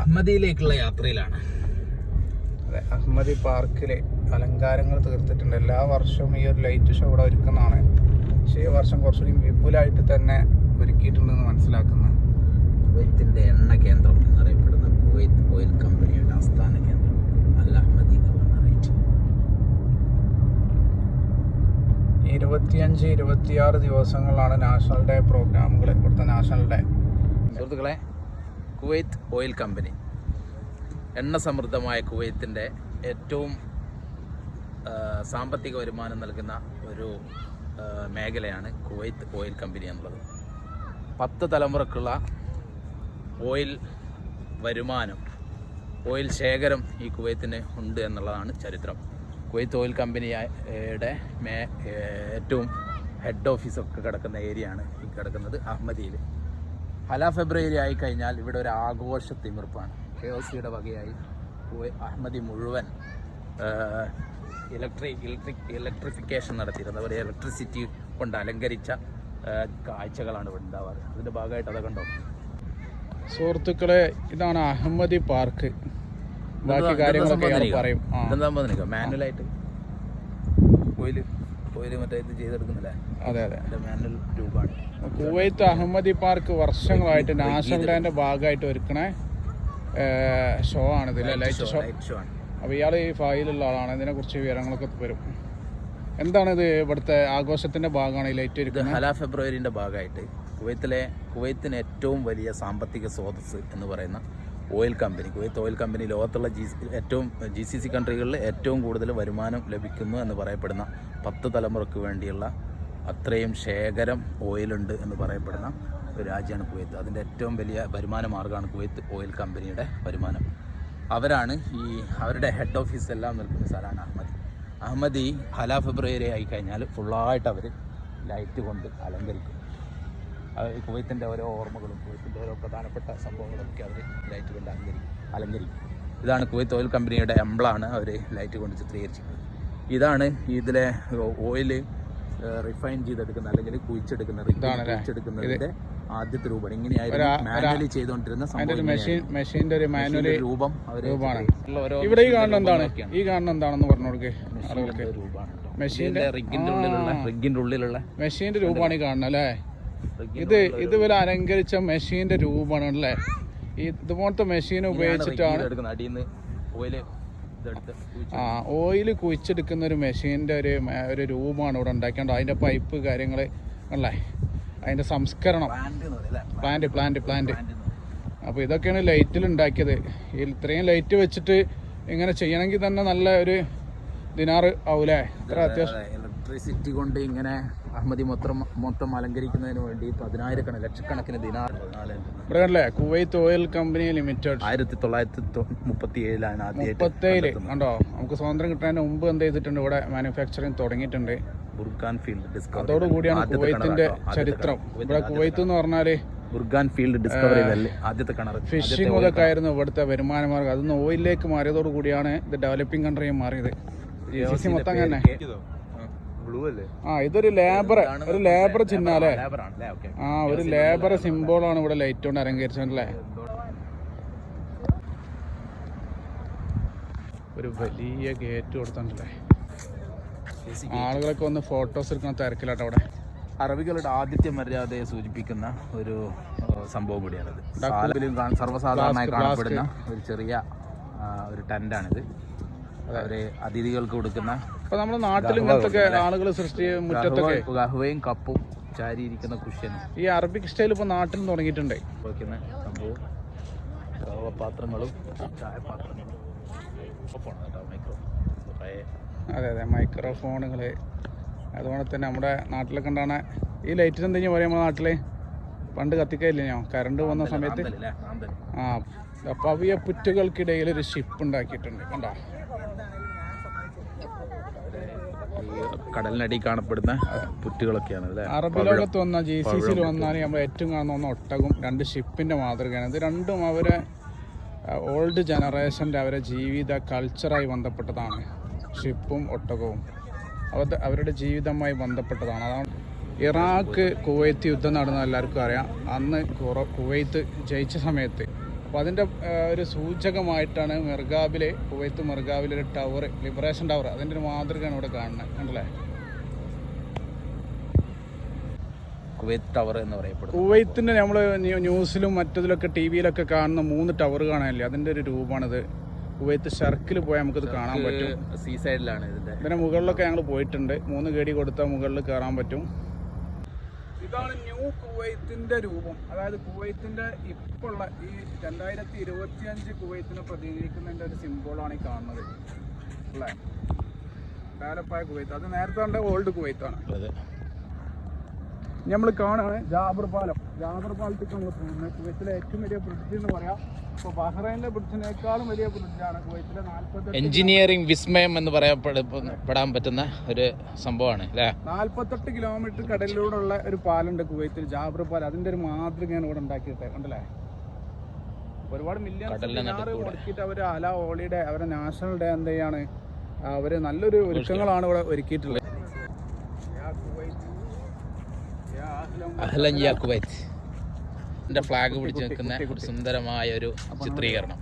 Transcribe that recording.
അഹമ്മദിയിലേക്കുള്ള യാത്രയിലാണ്. അതെ അഹമ്മദി പാർക്കിലെ അലങ്കാരങ്ങൾ തീർത്തിട്ടുണ്ട്. എല്ലാ വർഷവും ഈ ഒരു ലൈറ്റ് ഷോ ഇവിടെ ഒരുക്കുന്നതാണ്. പക്ഷേ ഈ വർഷം കുറച്ചുകൂടി വിപുലായിട്ട് തന്നെ ഒരുക്കിയിട്ടുണ്ടെന്ന് മനസ്സിലാക്കുന്നു. കുവൈത്തിന്റെ എണ്ണ കേന്ദ്രം എന്നറിയപ്പെടുന്ന കുവൈത്ത് ഓയിൽ കമ്പനിയുടെ ആസ്ഥാന കേന്ദ്രം അൽ അഹമ്മദി ഗവർണറേറ്റ് ഇരുപത്തിയഞ്ച് ഇരുപത്തിയാറ് ദിവസങ്ങളാണ് നാഷണൽ ഡേ പ്രോഗ്രാമുകൾ. ഇവിടുത്തെ നാഷണൽ ഡേ. സുഹൃത്തുക്കളെ കുവൈത്ത് ഓയിൽ കമ്പനി. എണ്ണ സമൃദ്ധമായ കുവൈത്തിന്റെ ഏറ്റവും സാമ്പത്തിക വരുമാനം നൽകുന്ന ഒരു മേഖലയാണ് കുവൈത്ത് ഓയിൽ കമ്പനി എന്നുള്ളത്. പത്ത് തലമുറക്കുള്ള ഓയിൽ വരുമാനം ഓയിൽ ശേഖരം ഈ കുവൈത്തിന് ഉണ്ട് എന്നുള്ളതാണ് ചരിത്രം. കുവൈത്ത് ഓയിൽ കമ്പനിയുടെ മേ ഏറ്റവും ഹെഡ് ഓഫീസൊക്കെ കിടക്കുന്ന ഏരിയയാണ് ഈ കിടക്കുന്നത് അഹമ്മദിയിൽ ഹല ഫെബ്രുവരി ആയി കഴിഞ്ഞാൽ ഇവിടെ ഒരു ആഘോഷ തിമിർപ്പാണ് കെ ഒ സിയുടെ വകയായി അഹമ്മദി മുഴുവൻ ഇലക്ട്രിക് ഇലക്ട്രിക് ഇലക്ട്രിഫിക്കേഷൻ നടത്തിയിരുന്നത്. ഒരു ഇലക്ട്രിസിറ്റി കൊണ്ട് അലങ്കരിച്ച കാഴ്ചകളാണ് ഇവിടെ ഉണ്ടാവാറ്. അതിന്റെ ഭാഗമായിട്ട് അതൊക്കെ ഉണ്ടോ? സുഹൃത്തുക്കളെ ഇതാണ് അഹമ്മദി പാർക്ക്. ബാക്കി കാര്യങ്ങളൊക്കെ പറയും. മാനുവലായിട്ട്? ഓയിൽ? ഓയിൽ മറ്റേ ഇത് ചെയ്തെടുക്കുന്നില്ലേ? അതെ മാനുവൽ കുവൈത്ത് അഹമ്മദി പാർക്ക് വർഷങ്ങളായിട്ട് നാഷണൽ ഡേന്റെ ഭാഗമായിട്ട് ഒരുക്കണ ഷോ ആണ് ലൈറ്റ് ഷോ ലൈറ്റ് ഷോ ആണ്. അപ്പോൾ ഇയാൾ ഈ ഫയലുള്ള ആളാണ് ഇതിനെക്കുറിച്ച് വിവരങ്ങളൊക്കെ വരും. എന്താണ് ഇത് ഇവിടുത്തെ ആഘോഷത്തിന്റെ ഭാഗമാണ് ഈ ലൈറ്റ് ഒരുക്കുന്നത്? ഹല ഫെബ്രുവരിന്റെ ഭാഗമായിട്ട് കുവൈത്തിലെ കുവൈത്തിന് ഏറ്റവും വലിയ സാമ്പത്തിക സ്രോതസ് എന്ന് പറയുന്ന oil company Kuwait oil company ലോകത്തുള്ള ജി ഏറ്റവും ജി സി സി കൺട്രികളിൽ ഏറ്റവും കൂടുതൽ വരുമാനം ലഭിക്കുന്നു എന്ന് പറയപ്പെടുന്ന പത്ത് തലമുറയ്ക്ക് വേണ്ടിയുള്ള അത്രയും ശേഖരം ഓയിലുണ്ട് എന്ന് പറയപ്പെടുന്ന ഒരു രാജ്യമാണ് കുവൈത്ത്. അതിന്റെ ഏറ്റവും വലിയ വരുമാന മാർഗമാണ് കുവൈത്ത് ഓയിൽ കമ്പനിയുടെ വരുമാനം. അവരാണ് ഈ അവരുടെ ഹെഡ് ഓഫീസ് എല്ലാം നിൽക്കുന്ന സ്ഥലമാണ് അഹമ്മദി അഹമ്മദി ഹല ഫെബ്രുവരി ആയി കഴിഞ്ഞാൽ ഫുള്ളായിട്ട് അവർ ലൈറ്റ് കൊണ്ട് അലങ്കരിക്കും. കുവൈത്തിന്റെ ഓരോ ഓർമ്മകളും കുവൈത്തിന്റെ ഓരോ പ്രധാനപ്പെട്ട സംഭവങ്ങളൊക്കെ അവർ ലൈറ്റ് കൊണ്ട് അലങ്കരിക്കും. അലങ്കരിക്കും. ഇതാണ് കുവൈത്ത് ഓയിൽ കമ്പനിയുടെ എംബ്ലാണ് അവർ ലൈറ്റ് കൊണ്ട് ചിത്രീകരിച്ചിരിക്കുന്നത്. ഇതാണ് ഇതിലെ ഓയിൽ റിഫൈൻ ചെയ്തെടുക്കുന്ന അല്ലെങ്കിൽ കുഴിച്ചെടുക്കുന്ന? കുഴിച്ചെടുക്കുന്നതിന്റെ ആദ്യത്തെ രൂപം. ഇങ്ങനെയായിരുന്നു മാനുവലി ചെയ്തുകൊണ്ടിരുന്ന മെഷീന്റെ ഒരു മാനുവൽ രൂപം ഇവിടെ ഈ കാണുന്ന എന്താണ്? ഈ കാണുന്ന എന്താണെന്ന് മെഷീന്റെ റിഗിന്റെ ഉള്ളിലുള്ള റിഗിന്റെ ഉള്ളിലുള്ള മെഷീന്റെ രൂപമാണ് ഈ കാണുന്നത് അല്ലേ? ഇത് ഇതുപോലെ അലങ്കരിച്ച മെഷീന്റെ രൂപമാണ് അല്ലേ ഇതുപോലത്തെ മെഷീൻ ഉപയോഗിച്ചിട്ടാണ് ആ ഓയിൽ കുഴിച്ചെടുക്കുന്ന ഒരു മെഷീന്റെ ഒരു ഒരു രൂപമാണ് ഇവിടെ ഉണ്ടാക്കേണ്ടത് അതിന്റെ പൈപ്പ് കാര്യങ്ങൾ അല്ലേ? അതിന്റെ സംസ്കരണം. Plant plant plant. അപ്പോൾ ഇതൊക്കെയാണ് ലൈറ്റിൽ ഉണ്ടാക്കിയത്. ഇത്രയും ലൈറ്റ് വെച്ചിട്ട് ഇങ്ങനെ ചെയ്യണമെങ്കിൽ തന്നെ നല്ല ഒരു ദിനാറ് ആവൂലേ? ഇത്ര അത്യാവശ്യം ഇലക്ട്രിസിറ്റി കൊണ്ട് ഇങ്ങനെ അഹമ്മദി മൊത്തം മൊത്തം അലങ്കരിക്കുന്നതിന് വേണ്ടി പതിനായിരക്കണക്കിന് ലക്ഷക്കണക്കിന് ദിനാർ ഇവിടെ കുവൈത്ത് ഓയിൽ കമ്പനി ലിമിറ്റഡ്. ആയിരത്തി തൊള്ളായിരത്തി മുപ്പത്തി ഏഴിലാണ് മുപ്പത്തേഴ് കണ്ടോ നമുക്ക് സ്വാതന്ത്ര്യം കിട്ടാൻ മുമ്പ് എന്ത് ചെയ്തിട്ടുണ്ട്? ഇവിടെ മാനുഫാക്ചറിങ് തുടങ്ങിയിട്ടുണ്ട്. ബുർഗാൻ ഫീൽഡ് അതോടുകൂടിയാണ് കുവൈത്തിന്റെ ചരിത്രം. ഇവിടെ കുവൈത്ത് എന്ന് പറഞ്ഞാൽ ബുർഗാൻ ഫീൽഡ് ഡിസ്കവറി ആദ്യത്തെ കിണർ ഫിഷിംഗ് ഇതൊക്കെ ആയിരുന്നു ഇവിടുത്തെ വരുമാന മാർഗം അതൊന്ന് ഓയിലിലേക്ക് മാറിയതോടുകൂടിയാണ് ഇത് ഡെവലപ്പിംഗ് കൺട്രിയും മാറിയത്. മൊത്തം തന്നെ ആ ഇതൊരു ലേബർ ഒരു ലേബർ ചിഹ്ന അല്ലേ? ആണ് ആ ഒരു ലേബർ സിംബോളാണ് ഇവിടെ ലൈറ്റ് കൊണ്ട് അലങ്കരിച്ചല്ലേ ഒരു വലിയ ഗേറ്റ് കൊടുത്തിട്ടുണ്ടല്ലേ? ആളുകളൊക്കെ ഒന്ന് ഫോട്ടോസ് എടുക്കുന്ന തിരക്കിലാട്ടോ അവിടെ അറബികളുടെ ആദിത്യ മര്യാദയെ സൂചിപ്പിക്കുന്ന ഒരു സംഭവം കൂടിയാണിത്. സർവസാധാരണമായി കാണപ്പെടുന്ന ഒരു ചെറിയ ഒരു ടെന്റാണിത് അവർ അതിഥികൾക്ക് കൊടുക്കുന്ന അപ്പൊ നമ്മുടെ നാട്ടിൽ ഇങ്ങനത്തെ ആളുകൾ മുറ്റത്തൊക്കെ ഗഹ്വ- ഗഹ്വയും കപ്പും ചാരിയിരിക്കുന്ന കുഷ്യനും. ഈ അറബിക് സ്റ്റൈൽ ഇപ്പൊ നാട്ടിൽ തുടങ്ങിയിട്ടുണ്ട്. സംഭവം. ഗഹ്വപാത്രങ്ങളും ചായപാത്രങ്ങളും. മൈക്രോ അതെ അതെ മൈക്രോഫോണുകൾ അതുപോലെ തന്നെ നമ്മുടെ നാട്ടിലൊക്കെ ഉണ്ടാണ് ഈ ലൈറ്റിന് എന്തെങ്കിലും പറയാം നമ്മുടെ നാട്ടിൽ പണ്ട് കത്തിക്കയില്ലേ ഞാൻ? കറണ്ട് വന്ന സമയത്ത് ആ പവിയ പുറ്റുകൾക്കിടയിൽ ഒരു ഷിപ്പ് ഉണ്ടാക്കിയിട്ടുണ്ട്. കണ്ടോ? കടലിനടി കാണപ്പെടുന്ന പുറ്റുകളൊക്കെയാണ് അറബ് ലോകത്ത് വന്ന ജി സി സിയിൽ വന്നാൽ നമ്മൾ ഏറ്റവും കാണുന്ന ഒന്ന് ഒട്ടകും രണ്ട് ഷിപ്പിന്റെ മാതൃകയാണ്. ഇത് രണ്ടും അവരെ ഓൾഡ് ജനറേഷന്റെ അവരെ ജീവിത കൾച്ചറായി ബന്ധപ്പെട്ടതാണ്. ഷിപ്പും ഒട്ടകവും. അവ അവരുടെ ജീവിതമായി ബന്ധപ്പെട്ടതാണ്. അതാണ് ഇറാഖ് കുവൈത്ത് യുദ്ധം നടന്ന എല്ലാവർക്കും അറിയാം. അന്ന് കുറ- കുവൈത്ത് ജയിച്ച സമയത്ത് അപ്പോൾ അതിന്റെ ഒരു സൂചകമായിട്ടാണ് മെർഗാബിൽ കുവൈത്ത് മെർഗാബിൽ ഒരു ടവർ ലിബറേഷൻ ടവർ അതിന്റെ ഒരു മാതൃകയാണ് ഇവിടെ കാണുന്നത് കണ്ടല്ലേ? കുവൈത്ത് ടവർ എന്ന് പറയപ്പെടുന്നു. കുവൈത്തിന്റെ നമ്മൾ ന്യൂസിലും മറ്റതിലൊക്കെ ടി വിയിലൊക്കെ കാണുന്ന മൂന്ന് ടവർ കാണാനില്ലേ? അതിന്റെ ഒരു രൂപമാണിത്. കുവൈത്ത് ഷർക്കിൽ പോയാൽ നമുക്കിത് കാണാൻ പറ്റും. സീ സൈഡിലാണ് ഇതിന്റെ. ഇതിന്റെ മുകളിലൊക്കെ ഞങ്ങൾ പോയിട്ടുണ്ട്. മൂന്ന് കേടി കൊടുത്താൽ മുകളിൽ കയറാൻ പറ്റും. ഇതാണ് ന്യൂ കുവൈത്തിന്റെ രൂപം. അതായത് കുവൈത്തിന്റെ ഇപ്പോഴുള്ള ഈ രണ്ടായിരത്തി ഇരുപത്തി അഞ്ച് കുവൈത്തിനെ പ്രതിനിധീകരിക്കുന്നതിന്റെ ഒരു സിംബോളാണ് ഈ കാണുന്നത്. അല്ലേ? ഡെവലപ്പായ കുവൈത്ത്. അത് നേരത്തെ ഓൾഡ് കുവൈത്താണ്. നമ്മൾ കാണുകയാണ് ജാബർ പാലം. ജാബർ പാലത്തേക്ക് നമ്മൾ പോകുന്നത്. കുവൈത്തിലെ ഏറ്റവും വലിയ ബ്രിഡ്ജ് എന്ന് പറയാം. ഇപ്പോൾ ബഹ്റൈനിലെ ബ്രിഡ്ജിനേക്കാളും വലിയ ബ്രിഡ്ജാണ് കുവൈത്തിലെ നാൽപ്പത്തെട്ട് എഞ്ചിനീയറിംഗ് വിസ്മയം എന്ന് പറയപ്പെടാൻ പറ്റുന്ന ഒരു സംഭവമാണ് അല്ലേ? നാൽപ്പത്തെട്ട് കിലോമീറ്റർ കടലിലൂടെ ഉള്ള ഒരു പാലുണ്ട് കുവൈത്തിൽ ജാബർ പാലം. അതിന്റെ ഒരു മാതൃകയാണ് ഇവിടെ ഉണ്ടാക്കിയിട്ട് ഉണ്ടല്ലേ ഒരുപാട് മില്യൺ ഒരുക്കിയിട്ട് അവർ അല ഹോളിഡേ അവരെ നാഷണൽ ഡേ എന്ത് ചെയ്യാണ് അവർ നല്ലൊരു ഒരുക്കങ്ങളാണ് ഇവിടെ ഒരുക്കിയിട്ടുള്ളത്. അഹ്ലൻ യാ എന്റെ ഫ്ലാഗ് പിടിച്ച് നിൽക്കുന്ന സുന്ദരമായ ഒരു ചിത്രീകരണം.